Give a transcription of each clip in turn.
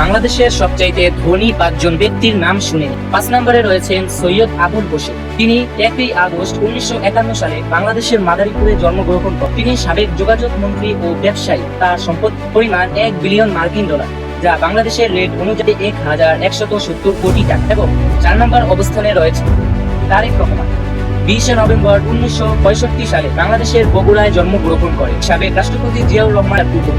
বাংলাদেশের সবচাইতে ধনী পাঁচজন ব্যক্তির নাম শুনে পাঁচ নম্বরে রয়েছেন সৈয়দ আবুল হোসেন তিনি একই আগস্ট উনিশশো একান্ন সালে বাংলাদেশের মাদারীপুরে জন্মগ্রহণ করেন। তিনি সাবেক যোগাযোগ মন্ত্রী ও ব্যবসায়ী। তার সম্পদ পরিমাণ এক বিলিয়ন মার্কিন ডলার, যা বাংলাদেশের রেট অনুযায়ী এক হাজার একশত সত্তর কোটি টাকা এবং চার নম্বর অবস্থানে রয়েছে তারেক রহমান। বিশে নভেম্বর উনিশশো পঁয়ষট্টি সালে বাংলাদেশের বগুড়ায় জন্মগ্রহণ করেন। সাবেক রাষ্ট্রপতি জিয়াউর রহমানের পুত্র।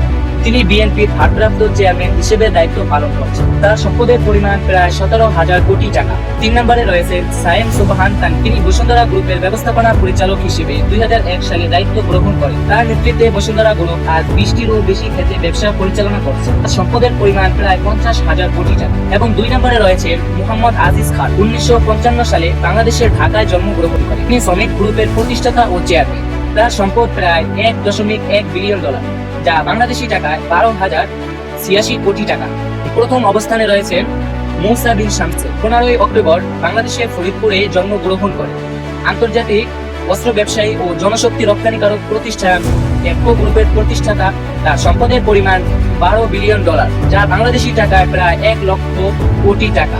তিনি বিএনপির ভারপ্রাপ্ত চেয়ারম্যান হিসেবে দায়িত্ব পালন করছেন। তার সম্পদের পরিমাণ প্রায় সতেরো হাজার কোটি টাকা। তিন নম্বরে রয়েছে সায়েম সুবাহান খান। তিনি বসুন্ধরা গ্রুপের ব্যবস্থাপনা পরিচালক হিসেবে দুই হাজার এক সালে দায়িত্ব গ্রহণ করেন। তার নেতৃত্বে বসুন্ধরা গ্রুপ আজ বিশটিরও বেশি ক্ষেত্রে ব্যবসা পরিচালনা করছে। তার সম্পদের পরিমাণ প্রায় পঞ্চাশ হাজার কোটি টাকা। এবং দুই নম্বরে রয়েছে মোহাম্মদ আজিজ খান। উনিশশো পঞ্চান্ন সালে বাংলাদেশের ঢাকায় জন্মগ্রহণ করেন। তিনি শ্রমিক গ্রুপের প্রতিষ্ঠাতা ও চেয়ারম্যান। তার সম্পদ প্রায় এক দশমিক এক বিলিয়ন ডলার, যা বাংলাদেশি টাকায় বারো হাজার ছিয়াশি কোটি টাকা। প্রথম অবস্থানে রয়েছেন মৌসা বিন শামসে পনেরোই অক্টোবর বাংলাদেশের ফরিদপুরে জন্মগ্রহণ করেন। আন্তর্জাতিক বস্ত্র ব্যবসায়ী ও জনশক্তি রপ্তানিকারক প্রতিষ্ঠান টেকো গ্রুপের প্রতিষ্ঠাতা। তার সম্পদের পরিমাণ বারো বিলিয়ন ডলার, যা বাংলাদেশি টাকায় প্রায় এক লক্ষ কোটি টাকা।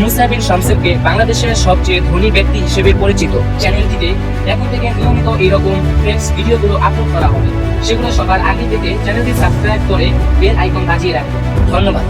মুসা বিন শামসেরকে বাংলাদেশের সবচেয়ে ধনী ব্যক্তি হিসেবে পরিচিত চ্যানেলটিতে এখন থেকে নিয়মিত এরকম ফ্রেন্ডস ভিডিওগুলো আপলোড করা হবে। সেগুলো সবার আগে থেকে চ্যানেলটি সাবস্ক্রাইব করে বেল আইকন বাজিয়ে রাখুন। ধন্যবাদ।